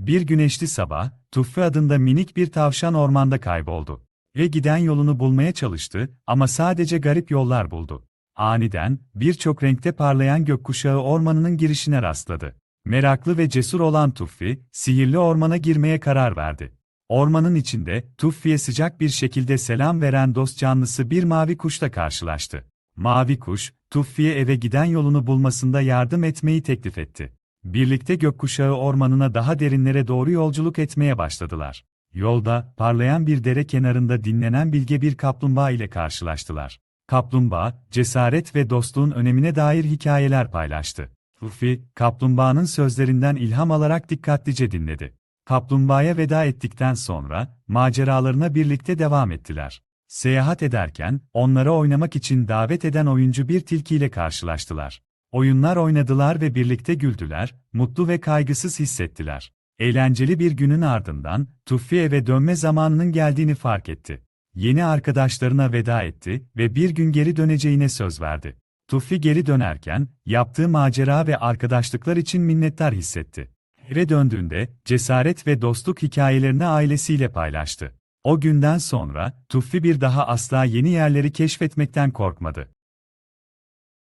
Bir güneşli sabah, Tuffi adında minik bir tavşan ormanda kayboldu. Ve giden yolunu bulmaya çalıştı ama sadece garip yollar buldu. Aniden, birçok renkte parlayan gökkuşağı ormanının girişine rastladı. Meraklı ve cesur olan Tuffi, sihirli ormana girmeye karar verdi. Ormanın içinde, Tuffi'ye sıcak bir şekilde selam veren dost canlısı bir mavi kuşla karşılaştı. Mavi kuş, Tuffi'ye eve giden yolunu bulmasında yardım etmeyi teklif etti. Birlikte gökkuşağı ormanına daha derinlere doğru yolculuk etmeye başladılar. Yolda, parlayan bir dere kenarında dinlenen bilge bir kaplumbağa ile karşılaştılar. Kaplumbağa, cesaret ve dostluğun önemine dair hikayeler paylaştı. Tuffi, kaplumbağanın sözlerinden ilham alarak dikkatlice dinledi. Kaplumbağaya veda ettikten sonra, maceralarına birlikte devam ettiler. Seyahat ederken, onlara oynamak için davet eden oyuncu bir tilkiyle karşılaştılar. Oyunlar oynadılar ve birlikte güldüler, mutlu ve kaygısız hissettiler. Eğlenceli bir günün ardından, Tuffi eve dönme zamanının geldiğini fark etti. Yeni arkadaşlarına veda etti ve bir gün geri döneceğine söz verdi. Tuffi geri dönerken, yaptığı macera ve arkadaşlıklar için minnettar hissetti. Eve döndüğünde, cesaret ve dostluk hikayelerini ailesiyle paylaştı. O günden sonra, Tuffi bir daha asla yeni yerleri keşfetmekten korkmadı.